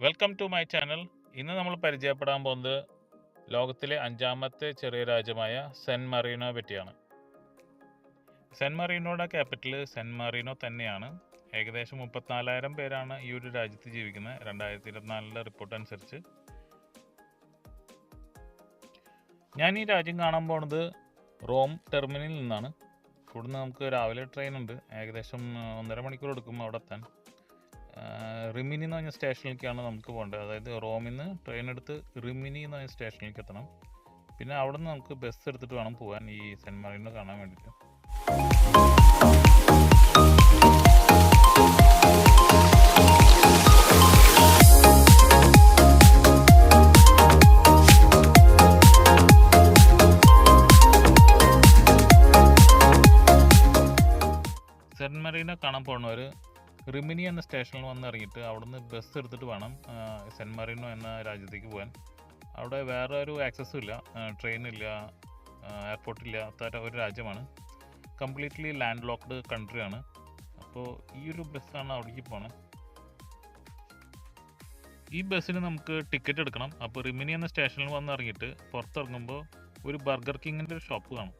Welcome to my channel ഇന്ന് നമ്മൾ പരിചയപ്പെടാൻ പോകുന്നത് ലോകത്തിലെ അഞ്ചാമത്തെ ചെറിയ രാജ്യമായ സെൻ മറീനോ പറ്റിയാണ്. സെൻ മറീനോയുടെ ക്യാപിറ്റൽ സെൻ മറീനോ തന്നെയാണ്. ഏകദേശം മുപ്പത്തിനാലായിരം പേരാണ് ഈ ഒരു രാജ്യത്ത് ജീവിക്കുന്നത്. രണ്ടായിരത്തി ഇരുപത്തിനാലിലെ റിപ്പോർട്ട് അനുസരിച്ച്. ഞാൻ ഈ രാജ്യം കാണാൻ പോണത് റോം ടെർമിനലിൽ നിന്നാണ്. ഇവിടുന്ന് നമുക്ക് രാവിലെ ട്രെയിൻ ഉണ്ട്. ഏകദേശം ഒന്നര മണിക്കൂർ എടുക്കും അവിടെ എത്താൻ. റിമിനി എന്ന് പറഞ്ഞ സ്റ്റേഷനിലേക്കാണ് നമുക്ക് പോകേണ്ടത്. അതായത് റോമിൽ നിന്ന് ട്രെയിൻ എടുത്ത് റിമിനി എന്ന് പറഞ്ഞ സ്റ്റേഷനിലേക്ക് എത്തണം. പിന്നെ അവിടെ നിന്ന് നമുക്ക് ബസ് എടുത്തിട്ട് വേണം പോകാൻ ഈ സെന്റ് മറീനെ കാണാൻ വേണ്ടിയിട്ട്. സെന്റ് മറീനെ കാണാൻ പോകുന്നവർ റിമിനി എന്ന സ്റ്റേഷനിൽ വന്ന് ഇറങ്ങിയിട്ട് അവിടുന്ന് ബസ് എടുത്തിട്ട് വേണം സെന്റ് മറീനോ എന്ന രാജ്യത്തേക്ക് പോകാൻ അവിടെ വേറെ ഒരു ആക്സസ്സും ഇല്ല ട്രെയിനില്ല എയർപോർട്ട് ഇല്ലാത്ത ഒരു രാജ്യമാണ്. കംപ്ലീറ്റ്ലി ലാൻഡ് ലോക്ക്ഡ് കൺട്രിയാണ് അപ്പോൾ ഈ ഒരു ബസ്സാണ് അവിടേക്ക് പോകണം ഈ ബസ്സിന് നമുക്ക് ടിക്കറ്റ് എടുക്കണം. അപ്പോൾ റിമിനി എന്ന സ്റ്റേഷനിൽ വന്ന് ഇറങ്ങിയിട്ട് പുറത്തിറങ്ങുമ്പോൾ ഒരു ബർഗർ കിങ്ങിന്റെ ഒരു ഷോപ്പ് കാണും.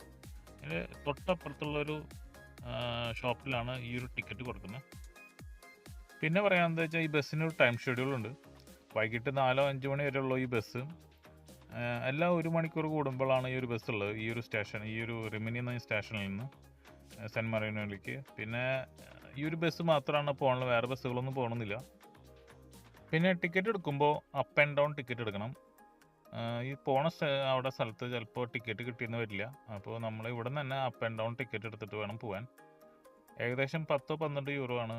അതിന്റെ തൊട്ടപ്പുറത്തുള്ളൊരു ഷോപ്പിലാണ് ഈ ഒരു ടിക്കറ്റ് കൊടുക്കുന്നത്. പിന്നെ പറയാമെന്ന് വെച്ചാൽ ഈ ബസ്സിന് ഒരു ടൈം ഷെഡ്യൂൾ ഉണ്ട്. വൈകിട്ട് നാലോ അഞ്ച് മണി വരെ ഉള്ളൂ ഈ ബസ് എല്ലാം എല്ലാ ഒരു മണിക്കൂർ കൂടുമ്പോഴാണ് ഈ ഒരു ബസ് ഉള്ളത്. ഈ ഒരു സ്റ്റേഷൻ ഈ ഒരു റിമിനി എന്ന സ്റ്റേഷനിൽ നിന്ന് സെന്റ് മറീനോയിലേക്ക് പിന്നെ ഈ ഒരു ബസ് മാത്രമാണ് പോകണത് വേറെ ബസ്സുകളൊന്നും പോകണമെന്നില്ല പിന്നെ ടിക്കറ്റ് എടുക്കുമ്പോൾ അപ്പ് ആൻഡ് ഡൗൺ ടിക്കറ്റ് എടുക്കണം. ഈ പോണ അവിടെ സ്ഥലത്ത് ചിലപ്പോൾ ടിക്കറ്റ് കിട്ടിയെന്ന് വരില്ല. അപ്പോൾ നമ്മൾ ഇവിടെ നിന്ന് തന്നെ അപ്പ് ആൻഡ് ഡൗൺ ടിക്കറ്റ് എടുത്തിട്ട് വേണം പോകാൻ ഏകദേശം പത്തോ പന്ത്രണ്ട് യൂറോ ആണ്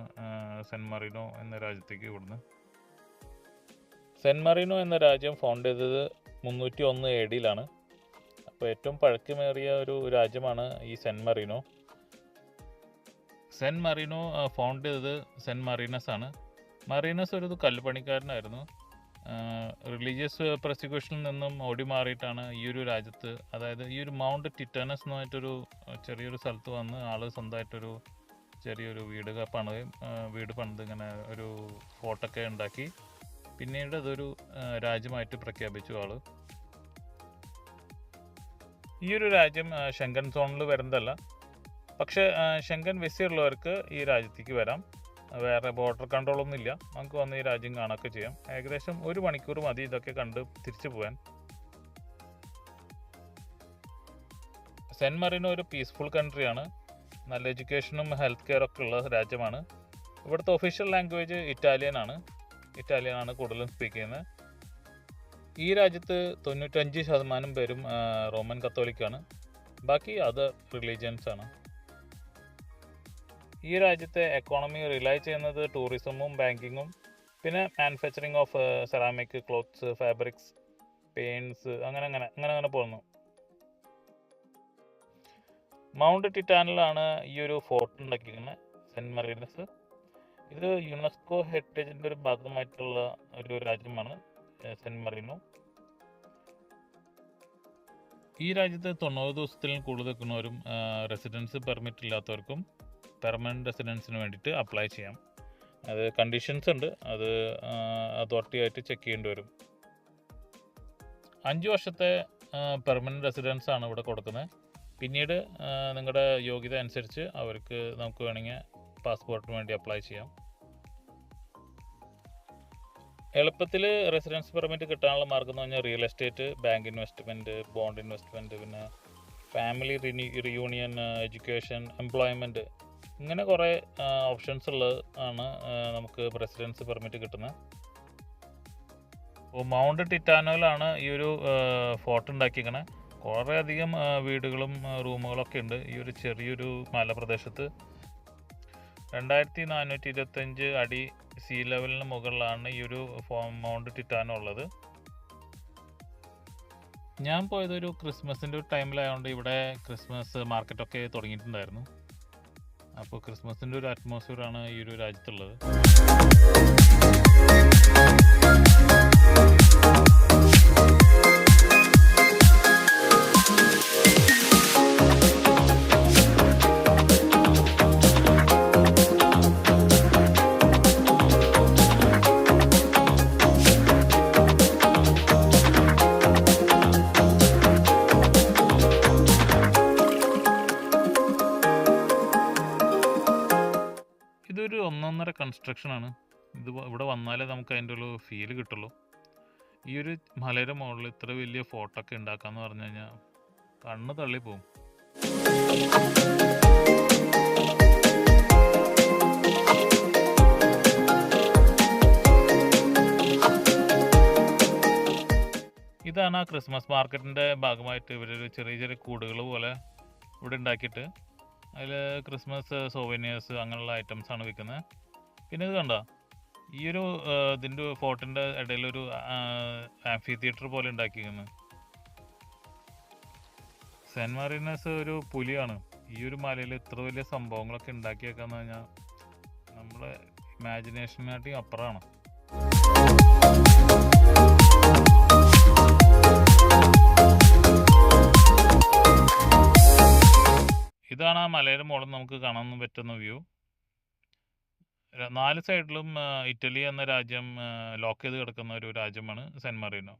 സെൻ മറീനോ എന്ന രാജ്യത്തേക്ക് ഇവിടുന്ന്. സെൻ മറീനോ എന്ന രാജ്യം ഫൗണ്ട് ചെയ്തത് മുന്നൂറ്റി ഒന്ന് എ അപ്പോൾ ഏറ്റവും പഴക്കമേറിയ ഒരു രാജ്യമാണ് ഈ San Marino San Marino found ചെയ്തത് സെൻ മറീനസ് ആണ്. മറീനസ് ഒരു കല്ലുപണിക്കാരനായിരുന്നു. റിലീജിയസ് പ്രോസിക്യൂഷനിൽ നിന്നും ഓടി മാറിയിട്ടാണ് ഈ ഒരു രാജ്യത്ത് അതായത് ഈ ഒരു മൗണ്ട് ടിറ്റാനസ് എന്ന് പറഞ്ഞിട്ടൊരു ചെറിയൊരു സ്ഥലത്ത് വന്ന് ആൾ സ്വന്തമായിട്ടൊരു ചെറിയൊരു വീട് പണത് വീട് പണിത് ഇങ്ങനെ ഒരു ഫോട്ടൊക്കെ ഉണ്ടാക്കി. പിന്നീട് അതൊരു രാജ്യമായിട്ട് പ്രഖ്യാപിച്ചു ആൾ. ഈ ഒരു രാജ്യം ശങ്കൻ സോണിൽ വരുന്നതല്ല. പക്ഷേ ശങ്കൻ ഷെങ്കൻ ഉള്ളവർക്ക് ഈ രാജ്യത്തേക്ക് വരാം. വേറെ ബോർഡർ കൺട്രോളൊന്നും ഇല്ല. നമുക്ക് വന്ന് ഈ രാജ്യം കാണുകയൊക്കെ ചെയ്യാം. ഏകദേശം ഒരു മണിക്കൂർ മതി ഇതൊക്കെ കണ്ട് തിരിച്ചു പോകാൻ. സെൻ മറീനോ ഒരു പീസ്ഫുൾ കൺട്രിയാണ് നല്ല എഡ്യൂക്കേഷനും ഹെൽത്ത് കെയർ ഒക്കെ ഉള്ള രാജ്യമാണ്. ഇവിടുത്തെ ഒഫീഷ്യൽ ലാംഗ്വേജ് ഇറ്റാലിയൻ ആണ്. ഇറ്റാലിയൻ ആണ് കൂടുതലും സ്പീക്ക് ചെയ്യുന്നത്. ഈ രാജ്യത്ത് തൊണ്ണൂറ്റഞ്ച് ശതമാനം പേരും റോമൻ കത്തോലിക്കാണ് ബാക്കി അതർ റിലീജിയൻസ് ആണ്. ഈ രാജ്യത്തെ എക്കോണമി റിലൈ ചെയ്യുന്നത് ടൂറിസമും ബാങ്കിങ്ങും പിന്നെ manufacturing of ceramic clothes fabrics paints അങ്ങനെ അങ്ങനെ അങ്ങനെ അങ്ങനെ പോകുന്നു. മൗണ്ട് ടിറ്റാനിലാണ് ഈ ഒരു ഫോർട്ട് ഉണ്ടാക്കിയിരിക്കുന്നത് സെന്റ് മറീനസ് ഇത് യുനെസ്കോ ഹെറിറ്റേജിന്റെ ഒരു ഭാഗമായിട്ടുള്ള ഒരു രാജ്യമാണ് സെന്റ് മറീനോ ഈ രാജ്യത്ത് തൊണ്ണൂറ് ദിവസത്തിൽ കൂടുതൽ നിൽക്കുന്നവരും റെസിഡൻസ് പെർമിറ്റ് ഇല്ലാത്തവർക്കും പെർമനന്റ് റെസിഡൻസിന് വേണ്ടിയിട്ട് അപ്ലൈ ചെയ്യാം. അത് കണ്ടീഷൻസ് ഉണ്ട്. അത് അതോറിറ്റി ആയിട്ട് ചെക്ക് ചെയ്യേണ്ടി വരും. അഞ്ച് വർഷത്തെ പെർമനന്റ് റെസിഡൻസ് ആണ് ഇവിടെ കൊടുക്കുന്നത്. പിന്നീട് നിങ്ങളുടെ യോഗ്യത അനുസരിച്ച് അവർക്ക് നമുക്ക് വേണമെങ്കിൽ പാസ്പോർട്ടിന് വേണ്ടി അപ്ലൈ ചെയ്യാം. എളുപ്പത്തിൽ റെസിഡൻസ് പെർമിറ്റ് കിട്ടാനുള്ള മാർഗം എന്ന് പറഞ്ഞാൽ real estate bank investment bond investment പിന്നെ ഫാമിലി റിനി റിയൂണിയൻ എഡ്യൂക്കേഷൻ എംപ്ലോയ്മെന്റ് ഇങ്ങനെ കുറേ ഓപ്ഷൻസ് ഉള്ളത് ആണ് നമുക്ക് റെസിഡൻസ് പെർമിറ്റ് കിട്ടുന്നത്. അപ്പോൾ മൗണ്ട് ടിറ്റാനോയിലാണ് ഈ ഒരു ഫോർട്ട് ഉണ്ടാക്കിയിരിക്കണേ കുറേ അധികം വീടുകളും റൂമുകളൊക്കെ ഉണ്ട്. ഈ ഒരു ചെറിയൊരു മലപ്രദേശത്ത് രണ്ടായിരത്തി നാനൂറ്റി ഇരുപത്തഞ്ച് അടി സീ ലെവലിന് മുകളിലാണ് ഈ ഒരു മൗണ്ട് ടിറ്റാനോ ഉള്ളത്. ഞാൻ പോയതൊരു ക്രിസ്മസിന്റെ ഒരു ടൈമിലായതുകൊണ്ട് ഇവിടെ ക്രിസ്മസ് മാർക്കറ്റൊക്കെ തുടങ്ങിയിട്ടുണ്ടായിരുന്നു. അപ്പോൾ ക്രിസ്മസിന്റെ ഒരു അറ്റ്മോസ്ഫിയറാണ് ഈ ഒരു രാജ്യത്തുള്ളത്. കൺസ്ട്രക്ഷനാണ് ഇത് വ- ഇവിടെ വന്നാലേ നമുക്ക് അതിന്റെ ഒരു ഫീൽ കിട്ടുള്ളൂ. ഈ ഒരു മലയുടെ മുകളിൽ ഇത്ര വലിയ ഫോട്ടൊക്കെ ഉണ്ടാക്കാന്ന് പറഞ്ഞു കഴിഞ്ഞാൽ കണ്ണ് തള്ളിപ്പോവും ഇതാണ് ആ ക്രിസ്മസ് മാർക്കറ്റിന്റെ ഭാഗമായിട്ട് ഇവരൊരു ചെറിയ ചെറിയ കൂടുകൾ പോലെ ഇവിടെ ഉണ്ടാക്കിയിട്ട്. അതിൽ ക്രിസ്മസ് സോവനിയേഴ്സ് അങ്ങനെയുള്ള ഐറ്റംസ് ആണ് വിൽക്കുന്നത് പിന്നെ ഇത് കണ്ട? ഈ ഒരു ഇതിന്റെ ഫോർട്ടിന്റെ ഫോർട്ടിന്റെ ഒരു ആംഫി തിയേറ്റർ പോലെ ഉണ്ടാക്കിയിരിക്കുന്നു. സെന്റ് മാറിനസ് ഒരു പുലിയാണ്. ഈ ഒരു മലയിൽ ഇത്ര വലിയ സംഭവങ്ങളൊക്കെ ഉണ്ടാക്കിയേക്കാന്ന് പറഞ്ഞാൽ നമ്മുടെ ഇമാജിനേഷനായിട്ട് അപ്പുറമാണ്. ഇതാണ് ആ മലയുടെ മുകളിൽ നമുക്ക് കാണാൻ പറ്റുന്ന വ്യൂ നാല് സൈഡിലും ഇറ്റലി എന്ന രാജ്യം ലോക്ക് ചെയ്ത് കിടക്കുന്ന ഒരു രാജ്യമാണ് സെൻ മറീനോ.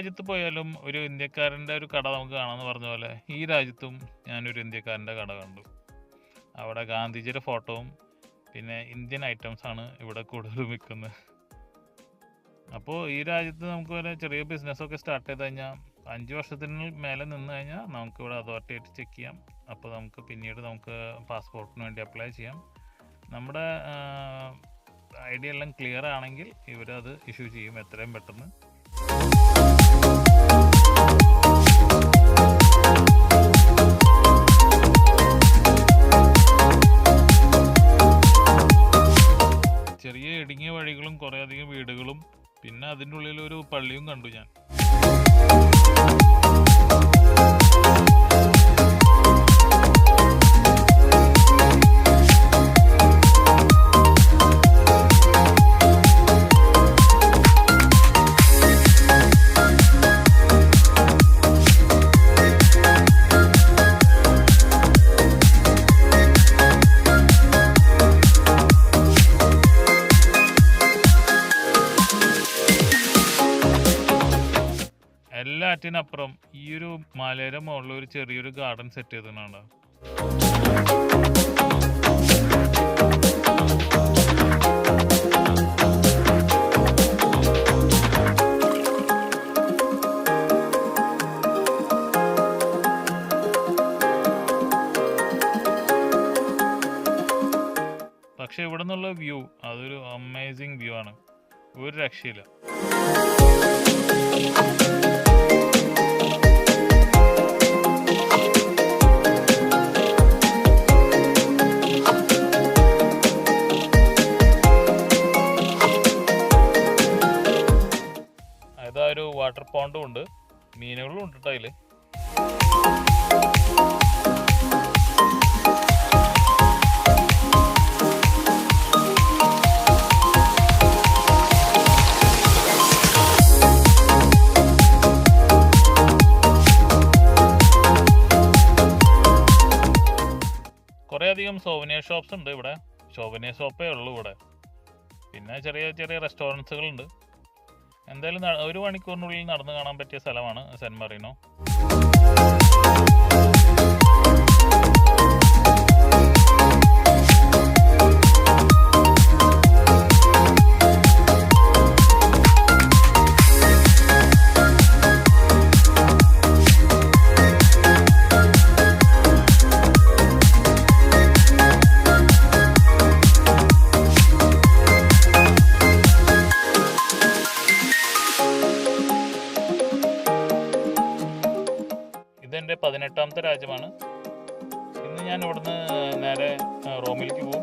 രാജ്യത്ത് പോയാലും ഒരു ഇന്ത്യക്കാരന്റെ ഒരു കട നമുക്ക് കാണാമെന്ന് പറഞ്ഞ പോലെ ഈ രാജ്യത്തും ഞാനൊരു ഇന്ത്യക്കാരന്റെ കട കണ്ടു. അവിടെ ഗാന്ധിജിയുടെ ഫോട്ടോവും പിന്നെ ഇന്ത്യൻ ഐറ്റംസ് ആണ് ഇവിടെ കൂടുതലും വിൽക്കുന്നത്. അപ്പോൾ ഈ രാജ്യത്ത് നമുക്ക് വരെ ചെറിയ ബിസിനസ്സൊക്കെ സ്റ്റാർട്ട് ചെയ്ത് കഴിഞ്ഞാൽ അഞ്ച് വർഷത്തിന് മേലെ നിന്ന് കഴിഞ്ഞാൽ നമുക്ക് ഇവിടെ അതോറിറ്റി ആയിട്ട് ചെക്ക് ചെയ്യാം. അപ്പോൾ നമുക്ക് പിന്നീട് നമുക്ക് പാസ്പോർട്ടിന് വേണ്ടി അപ്ലൈ ചെയ്യാം. നമ്മുടെ ഐഡിയ എല്ലാം ക്ലിയർ ആണെങ്കിൽ ഇവരത് ഇഷ്യൂ ചെയ്യും എത്രയും പെട്ടെന്ന്. ചെറിയ ഇടുങ്ങിയ വഴികളും കുറേ അധികം വീടുകളും പിന്നെ അതിന്റെ ഉള്ളിൽ ഒരു പള്ളിയും കണ്ടു ഞാൻ. മലയുടെ മുകളിൽ ഒരു ചെറിയൊരു ഗാർഡൻ സെറ്റ് ചെയ്തിട്ടുണ്ട് പക്ഷെ ഇവിടെ നിന്നുള്ള വ്യൂ അതൊരു അമേസിങ് വ്യൂ ആണ്. ഒരു രക്ഷയില്ല. ഒരു വാട്ടർ പോണ്ടും ഉണ്ട്. മീനുകളും ഉണ്ട് കേട്ടോ അതിൽ. കുറേയധികം സോവനിയർ ഷോപ്സ് ഉണ്ട് ഇവിടെ. സോവനിയർ ഷോപ്പേ ഉള്ളൂ ഇവിടെ. പിന്നെ ചെറിയ ചെറിയ റെസ്റ്റോറന്റ്സുകളുണ്ട് എന്തായാലും ഒരു മണിക്കൂറിനുള്ളിൽ നടന്നു കാണാൻ പറ്റിയ സ്ഥലമാണ് സെൻ മറീനോ. പതിനെട്ടാമത്തെ രാജ്യമാണ്. ഇന്ന് ഞാൻ ഇവിടുന്ന് നേരെ റോമിലേക്ക് പോകും.